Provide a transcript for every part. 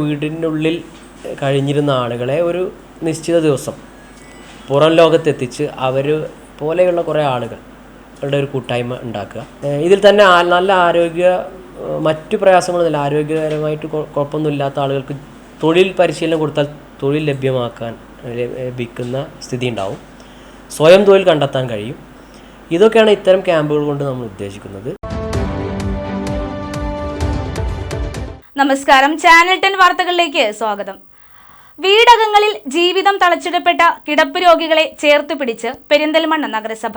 വീടിനുള്ളിൽ കഴിഞ്ഞിരുന്ന ആളുകളെ ഒരു നിശ്ചിത ദിവസം പുറം ലോകത്തെത്തിച്ച് അവർ പോലെയുള്ള കുറേ ആളുകളുടെ ഒരു കൂട്ടായ്മ ഉണ്ടാക്കുക. ഇതിൽ തന്നെ നല്ല ആരോഗ്യ മറ്റു പ്രയാസങ്ങളൊന്നുമില്ല ആരോഗ്യകരമായിട്ട് കുഴപ്പമൊന്നുമില്ലാത്ത ആളുകൾക്ക് തൊഴിൽ പരിശീലനം കൊടുത്താൽ തൊഴിൽ ലഭ്യമാക്കാൻ ലഭിക്കുന്ന സ്ഥിതി ഉണ്ടാവും. സ്വയം തൊഴിൽ കണ്ടെത്താൻ കഴിയും. ഇതൊക്കെയാണ് ഇത്തരം ക്യാമ്പുകൾ കൊണ്ട് നമ്മൾ ഉദ്ദേശിക്കുന്നത്. നമസ്കാരം. ചാനൽ ടെൻ വാർത്തകളിലേക്ക് സ്വാഗതം. വീടകങ്ങളിൽ ജീവിതം തളച്ചിടപ്പെട്ട കിടപ്പ് രോഗികളെ ചേർത്ത് പിടിച്ച് പെരിന്തൽമണ്ണ നഗരസഭ.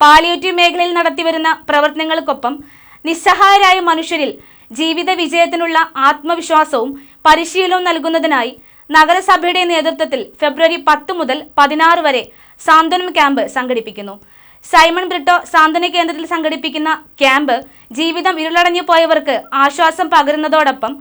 പാലിയേറ്റീവ് മേഖലയിൽ നടത്തിവരുന്ന പ്രവർത്തനങ്ങൾക്കൊപ്പം നിസ്സഹായരായ മനുഷ്യരിൽ ജീവിത വിജയത്തിനുള്ള ആത്മവിശ്വാസവും പരിശീലനവും നൽകുന്നതിനായി നഗരസഭയുടെ നേതൃത്വത്തിൽ ഫെബ്രുവരി പത്ത് മുതൽ പതിനാറ് വരെ സാന്ത്വനം ക്യാമ്പ് സംഘടിപ്പിക്കുന്നു. സൈമൺ ബ്രിട്ടോ സാന്ത്വന കേന്ദ്രത്തിൽ സംഘടിപ്പിക്കുന്ന ക്യാമ്പ് ജീവിതം ഇരുളടഞ്ഞു പോയവർക്ക് ആശ്വാസം പകരുന്നതോടൊപ്പം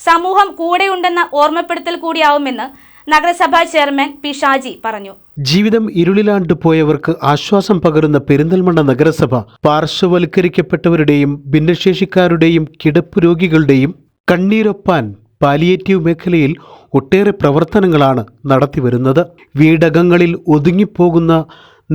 സമൂഹം കൂടെയുണ്ടെന്ന ഓർമ്മപ്പെടുത്തൽ കൂടിയാവുമെന്ന് നഗരസഭാ ചെയർമാൻ പി ഷാജി പറഞ്ഞു. ജീവിതം ഇരുളിലാണ്ട് പോയവർക്ക് ആശ്വാസം പകരുന്ന പെരിന്തൽമണ്ണ നഗരസഭ പാർശ്വവൽക്കരിക്കപ്പെട്ടവരുടെയും ഭിന്നശേഷിക്കാരുടെയും കിടപ്പ് രോഗികളുടെയും കണ്ണീരൊപ്പാൻ പാലിയേറ്റീവ് മേഖലയിൽ ഒട്ടേറെ പ്രവർത്തനങ്ങളാണ് നടത്തിവരുന്നത്. വീടകങ്ങളിൽ ഒതുങ്ങിപ്പോകുന്ന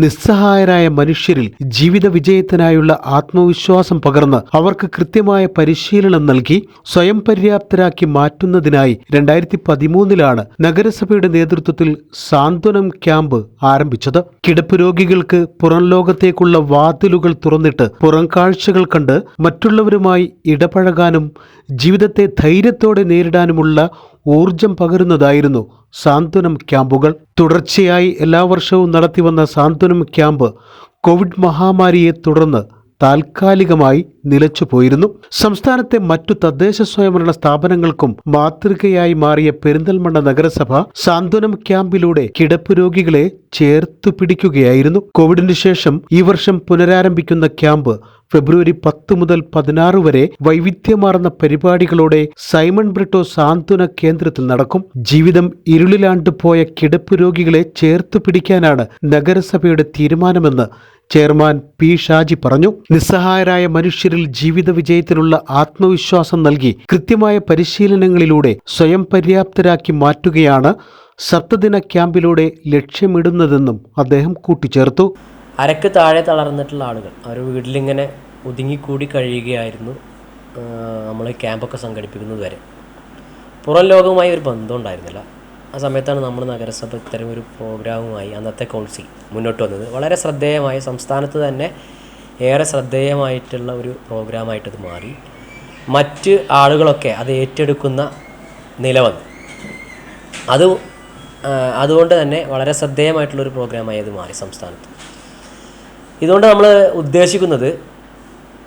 നിസ്സഹായരായ മനുഷ്യരിൽ ജീവിത വിജയത്തിനായുള്ള ആത്മവിശ്വാസം പകർന്ന് അവർക്ക് കൃത്യമായ പരിശീലനം നൽകി സ്വയം പര്യാപ്തരാക്കി മാറ്റുന്നതിനായി രണ്ടായിരത്തി പതിമൂന്നിലാണ് നഗരസഭയുടെ നേതൃത്വത്തിൽ സാന്ത്വനം ക്യാമ്പ് ആരംഭിച്ചത്. കിടപ്പ് രോഗികൾക്ക് പുറം ലോകത്തേക്കുള്ള വാതിലുകൾ തുറന്നിട്ട് പുറം കാഴ്ചകൾ കണ്ട് മറ്റുള്ളവരുമായി ഇടപഴകാനും ജീവിതത്തെ ധൈര്യത്തോടെ നേരിടാനുമുള്ള ഊർജം പകരുന്നതായിരുന്നു സാന്ത്വനം ക്യാമ്പുകൾ. തുടർച്ചയായി എല്ലാ വർഷവും നടത്തിവന്ന സാന്ത്വനം ക്യാമ്പ് കോവിഡ് മഹാമാരിയെ തുടർന്ന് താൽക്കാലികമായി നിലച്ചുപോയിരുന്നു സംസ്ഥാനത്തെ മറ്റു തദ്ദേശ സ്വയംഭരണ സ്ഥാപനങ്ങൾക്കും മാതൃകയായി മാറിയ പെരിന്തൽമണ്ണ നഗരസഭ സാന്ത്വനം ക്യാമ്പിലൂടെ കിടപ്പ് രോഗികളെ ചേർത്തു പിടിക്കുകയായിരുന്നു. കോവിഡിന് ശേഷം ഈ വർഷം പുനരാരംഭിക്കുന്ന ക്യാമ്പ് ഫെബ്രുവരി പത്ത് മുതൽ പതിനാറ് വരെ വൈവിധ്യമാർന്ന പരിപാടികളോടെ സൈമൺ ബ്രിട്ടോ സാന്ത്വന കേന്ദ്രത്തിൽ നടക്കും. ജീവിതം ഇരുളിലാണ്ട് പോയ കിടപ്പ് രോഗികളെ ചേർത്തു പിടിക്കാനാണ് നഗരസഭയുടെ തീരുമാനമെന്ന് ചെയർമാൻ പി ഷാജി പറഞ്ഞു. നിസ്സഹായരായ മനുഷ്യരിൽ ജീവിത വിജയത്തിലുള്ള ആത്മവിശ്വാസം നൽകി കൃത്യമായ പരിശീലനങ്ങളിലൂടെ സ്വയം പര്യാപ്തരാക്കി മാറ്റുകയാണ് സപ്തദിന ക്യാമ്പിലൂടെ ലക്ഷ്യമിടുന്നതെന്നും അദ്ദേഹം കൂട്ടിച്ചേർത്തു. അരക്ക് താഴെ തളർന്നിട്ടുള്ള ആളുകൾ. അവർ വീട്ടിലിങ്ങനെ ഒതുങ്ങിക്കൂടി കഴിയുകയായിരുന്നു നമ്മൾ ക്യാമ്പൊക്കെ സംഘടിപ്പിക്കുന്നത് വരെ. പുറം ലോകവുമായി ഒരു ബന്ധം ഉണ്ടായിരുന്നില്ല. ആ സമയത്താണ് നമ്മൾ നഗരസഭ ഇത്തരം ഒരു പ്രോഗ്രാമുമായി അന്നത്തെ കൗൺസിൽ മുന്നോട്ട് വന്നത്. വളരെ ശ്രദ്ധേയമായ സംസ്ഥാനത്ത് തന്നെ ഏറെ ശ്രദ്ധേയമായിട്ടുള്ള ഒരു പ്രോഗ്രാമായിട്ടത് മാറി. മറ്റ് ആളുകളൊക്കെ അത് ഏറ്റെടുക്കുന്ന നില വന്നു അത് അതുകൊണ്ട് തന്നെ വളരെ ശ്രദ്ധേയമായിട്ടുള്ളൊരു പ്രോഗ്രാമായി അത് മാറി സംസ്ഥാനത്ത്. ഇതുകൊണ്ട് നമ്മൾ ഉദ്ദേശിക്കുന്നത്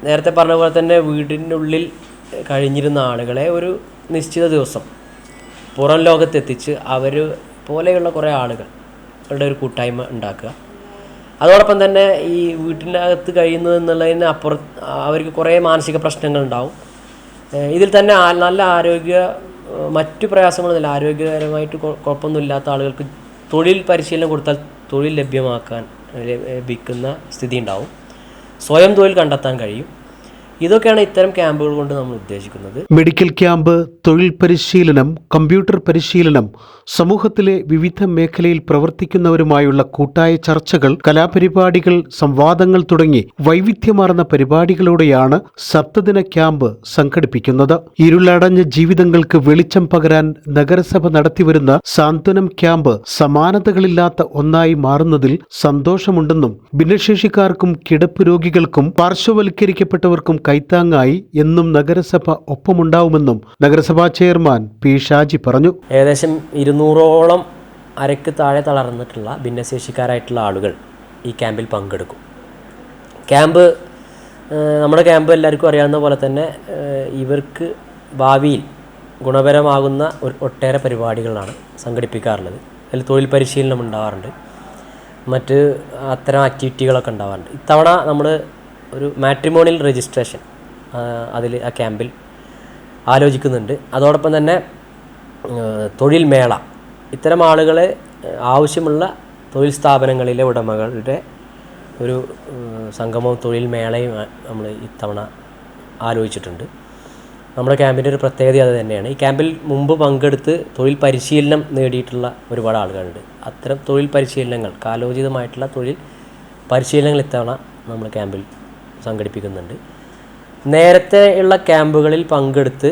നേരത്തെ പറഞ്ഞ പോലെ തന്നെ വീടിനുള്ളിൽ കഴിഞ്ഞിരുന്ന ആളുകളെ ഒരു നിശ്ചിത ദിവസം പുറം ലോകത്തെത്തിച്ച് അവർ പോലെയുള്ള കുറേ ആളുകളുടെ ഒരു കൂട്ടായ്മ ഉണ്ടാക്കുക. അതോടൊപ്പം തന്നെ ഈ വീട്ടിനകത്ത് കഴിയുന്നത് എന്നുള്ളതിന് അപ്പുറം അവർക്ക് കുറേ മാനസിക പ്രശ്നങ്ങൾ ഉണ്ടാവും ഇതിൽ തന്നെ നല്ല ആരോഗ്യ മറ്റു പ്രയാസങ്ങളൊന്നുമില്ല ആരോഗ്യകരമായിട്ട് കുഴപ്പമൊന്നുമില്ലാത്ത ആളുകൾക്ക് തൊഴിൽ പരിശീലനം കൊടുത്താൽ തൊഴിൽ ലഭ്യമാക്കാൻ ലഭിക്കുന്ന സ്ഥിതി ഉണ്ടാവും സ്വയം തൊഴിൽ കണ്ടെത്താൻ കഴിയും. ഇതൊക്കെയാണ് ഇത്തരം ക്യാമ്പുകൾ കൊണ്ട് നമ്മൾ ഉദ്ദേശിക്കുന്നത്. മെഡിക്കൽ ക്യാമ്പ് തൊഴിൽ പരിശീലനം കമ്പ്യൂട്ടർ പരിശീലനം സമൂഹത്തിലെ വിവിധ മേഖലയിൽ പ്രവർത്തിക്കുന്നവരുമായുള്ള കൂട്ടായ ചർച്ചകൾ കലാപരിപാടികൾ സംവാദങ്ങൾ തുടങ്ങി വൈവിധ്യമാർന്ന പരിപാടികളോടെയാണ് സപ്തദിന ക്യാമ്പ് സംഘടിപ്പിക്കുന്നത്. ഇരുളടഞ്ഞ ജീവിതങ്ങൾക്ക് വെളിച്ചം പകരാൻ നഗരസഭ നടത്തിവരുന്ന സാന്ത്വനം ക്യാമ്പ് സമാനതകളില്ലാത്ത ഒന്നായി മാറുന്നതിൽ സന്തോഷമുണ്ടെന്നും ഭിന്നശേഷിക്കാർക്കും കിടപ്പ് രോഗികൾക്കും പാർശ്വവൽക്കരിക്കപ്പെട്ടവർക്കും കൈത്താങ്ങായി എന്നും നഗരസഭ ഒപ്പമുണ്ടാവുമെന്നും നഗരസഭാ ചെയർമാൻ പി ഷാജി പറഞ്ഞു. ഏകദേശം ഇരുന്നൂറോളം അരക്ക് താഴെ തളർന്നിട്ടുള്ള ഭിന്നശേഷിക്കാരായിട്ടുള്ള ആളുകൾ ഈ ക്യാമ്പിൽ പങ്കെടുക്കും. ക്യാമ്പ് നമ്മുടെ ക്യാമ്പ് എല്ലാവർക്കും അറിയാവുന്ന പോലെ തന്നെ ഇവർക്ക് ഭാവിയിൽ ഗുണപരമാകുന്ന ഒരു ഒട്ടേറെ പരിപാടികളാണ് സംഘടിപ്പിക്കാറുള്ളത്. അതിൽ തൊഴിൽ പരിശീലനം ഉണ്ടാവാറുണ്ട്. മറ്റ് അത്തരം ആക്ടിവിറ്റികളൊക്കെ ഉണ്ടാവാറുണ്ട്. ഇത്തവണ നമ്മൾ ഒരു മാട്രിമോണിയൽ രജിസ്ട്രേഷൻ അതിൽ ആ ക്യാമ്പിൽ ആലോചിക്കുന്നുണ്ട്. അതോടൊപ്പം തന്നെ തൊഴിൽ മേള. ഇത്തരം ആളുകളെ ആവശ്യമുള്ള തൊഴിൽ സ്ഥാപനങ്ങളിലെ ഉടമകളുടെ ഒരു സംഗമവും തൊഴിൽ മേളയും നമ്മൾ ഇത്തവണ ആലോചിച്ചിട്ടുണ്ട്. നമ്മുടെ ക്യാമ്പിന്റെ ഒരു പ്രത്യേകത അത് തന്നെയാണ്. ഈ ക്യാമ്പിൽ മുമ്പ് പങ്കെടുത്ത് തൊഴിൽ പരിശീലനം നേടിയിട്ടുള്ള ഒരുപാട് ആളുകളുണ്ട്. അത്തരം തൊഴിൽ പരിശീലനങ്ങൾ കാലോചിതമായിട്ടുള്ള തൊഴിൽ പരിശീലനങ്ങൾ ഇത്തവണ നമ്മൾ ക്യാമ്പിൽ സംഘടിപ്പിക്കുന്നുണ്ട്. നേരത്തെ ഉള്ള ക്യാമ്പുകളിൽ പങ്കെടുത്ത്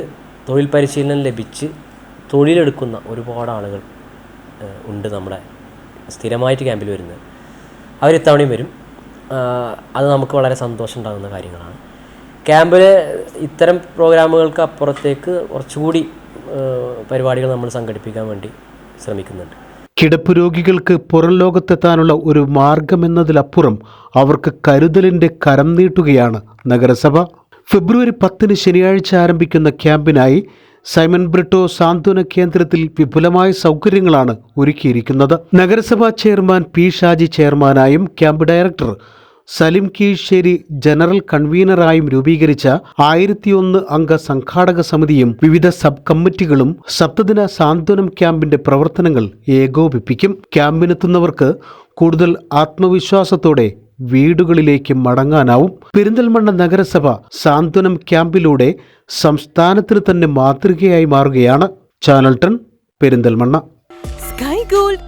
തൊഴിൽ പരിശീലനം ലഭിച്ച് തൊഴിലെടുക്കുന്ന ഒരുപാട് ആളുകൾ ഉണ്ട് നമ്മുടെ സ്ഥിരമായിട്ട് ക്യാമ്പിൽ വരുന്നത്. അവർ ഇത്തവണയും വരും. അത് നമുക്ക് വളരെ സന്തോഷം ഉണ്ടാകുന്ന കാര്യങ്ങളാണ്. ക്യാമ്പിൽ ഇത്തരം പ്രോഗ്രാമുകൾക്ക് അപ്പുറത്തേക്ക് കുറച്ചുകൂടി പരിപാടികൾ നമ്മൾ സംഘടിപ്പിക്കാൻ വേണ്ടി ശ്രമിക്കുന്നുണ്ട്. കിടപ്പ് രോഗികൾക്ക് പുറം ലോകത്തെത്താനുള്ള ഒരു മാർഗമെന്നതിലപ്പുറം അവർക്ക് കരുതലിന്റെ കരം നീട്ടുകയാണ് നഗരസഭ. ഫെബ്രുവരി പത്തിന് ശനിയാഴ്ച ആരംഭിക്കുന്ന ക്യാമ്പിനായി സൈമൺ ബ്രിട്ടോ സാന്ത്വന കേന്ദ്രത്തിൽ വിപുലമായ സൗകര്യങ്ങളാണ് ഒരുക്കിയിരിക്കുന്നത്. നഗരസഭാ chairman P Shaji ചെയർമാനായും camp director Salim Keezhissery general കൺവീനറായും രൂപീകരിച്ച ആയിരത്തിയൊന്ന് അംഗ സംഘാടക സമിതിയും വിവിധ സബ് കമ്മിറ്റികളും സപ്തദിന സാന്ത്വനം ക്യാമ്പിന്റെ പ്രവർത്തനങ്ങൾ ഏകോപിപ്പിക്കും. ക്യാമ്പിനെത്തുന്നവർക്ക് കൂടുതൽ ആത്മവിശ്വാസത്തോടെ വീടുകളിലേക്ക് മടങ്ങാനാവും. പെരിന്തൽമണ്ണ നഗരസഭ സാന്ത്വനം ക്യാമ്പിലൂടെ സംസ്ഥാനത്തിന് തന്നെ മാതൃകയായി മാറുകയാണ്. Channel ten Perinthalmanna. Sky Gold